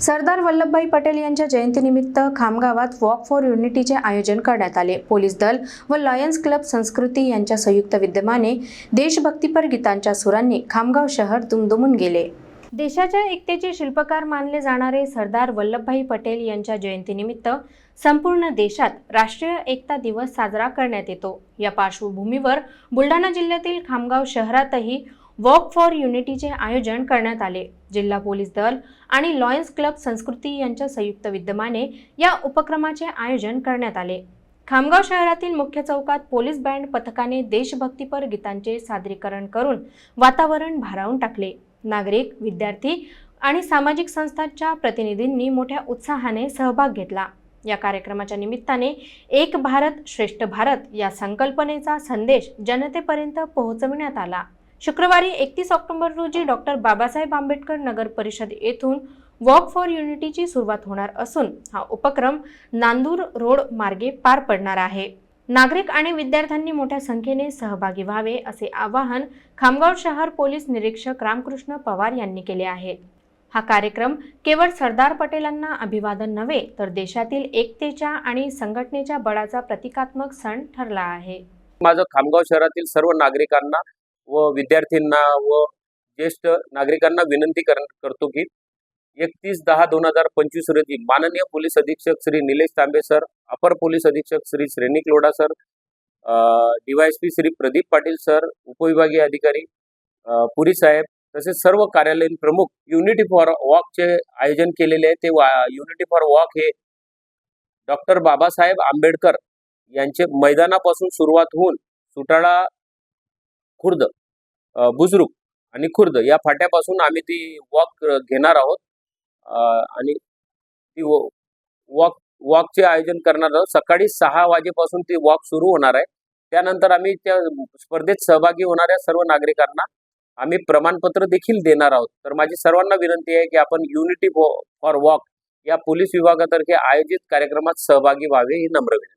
सरदार वल्लभभाई पटेल यांच्या जयंतीनिमित्त खामगावात walk for युनिटीचे आयोजन करण्यात आले. पोलीस दल व लॉयन्स क्लब संस्कृती यांच्या संयुक्त विद्यमाने देशभक्तीपर गीतांच्या सुरांनी खामगाव शहर दुमदुमून गेले. देशाच्या एकतेचे शिल्पकार मानले जाणारे सरदार वल्लभभाई पटेल यांच्या जयंतीनिमित्त संपूर्ण देशात राष्ट्रीय एकता दिवस साजरा करण्यात येतो. या पार्श्वभूमीवर बुलढाणा जिल्ह्यातील खामगाव शहरातही वॉक फॉर युनिटीचे आयोजन करण्यात आले. जिल्हा पोलीस दल आणि लॉयन्स क्लब संस्कृती यांच्या संयुक्त विद्यमाने या उपक्रमाचे आयोजन करण्यात आले. खामगाव शहरातील मुख्य चौकात पोलीस बँड पथकाने देशभक्तीपर गीतांचे सादरीकरण करून वातावरण भारावून टाकले. नागरिक विद्यार्थी आणि सामाजिक संस्थांच्या प्रतिनिधींनी मोठ्या उत्साहाने सहभाग घेतला. या कार्यक्रमाच्या निमित्ताने एक भारत श्रेष्ठ भारत या संकल्पनेचा संदेश जनतेपर्यंत पोहोचविण्यात आला. शुक्रवारी एकतीस ऑक्टोबर रोजी डॉक्टर बाबासाहेब आंबेडकर नगर परिषद येथून वॉक फॉर युनिटीची सुरुवात होणार असून हा उपक्रम नांदूर रोड मार्गे पार पडणार आहे. नागरिक आणि विद्यार्थ्यांनी मोठ्या संख्येने सहभागी व्हावे असे आवाहन खामगाव शहर पोलीस निरीक्षक रामकृष्ण पवार यांनी केले आहे. हा कार्यक्रम केवळ सरदार पटेलांना अभिवादन नव्हे तर देशातील एकतेच्या आणि संघटनेच्या बळाचा प्रतिकात्मक सण ठरला आहे. माझं खामगाव शहरातील सर्व नागरिकांना व विद्यार्थ्यांना व ज्येष्ठ नागरिकांना विनंती कर करतो की एकतीस दहा दोन हजार पंचवीस रोजी माननीय पोलीस अधीक्षक श्री निलेश तांबे सर अपर पोलीस अधीक्षक Shri Shrenik Lodha sir DYSP Shri Pradeep Patil sir उपविभागीय अधिकारी पुरी साहेब तसेच सर्व कार्यालयीन प्रमुख युनिटी फॉर वॉकचे आयोजन केलेले आहे. ते युनिटी फॉर वॉक हे डॉक्टर बाबासाहेब आंबेडकर यांचे मैदानापासून सुरुवात होऊन सुटाळा खुर्द बुजरुक आणि खुर्द या फाट्यापासून आम्ही ती वॉक घेणार आहोत. आणि ती वॉक वॉकचे आयोजन करणार आहोत. सकाळी सहा वाजेपासून ती वॉक सुरू होणार आहे. त्यानंतर आम्ही त्या स्पर्धेत सहभागी होणाऱ्या सर्व नागरिकांना आम्ही प्रमाणपत्र देखील देणार आहोत. तर माझी सर्वांना विनंती आहे की आपण युनिटी फॉर वॉक या पोलीस विभागातर्फे आयोजित कार्यक्रमात सहभागी व्हावे ही नम्र विनंती.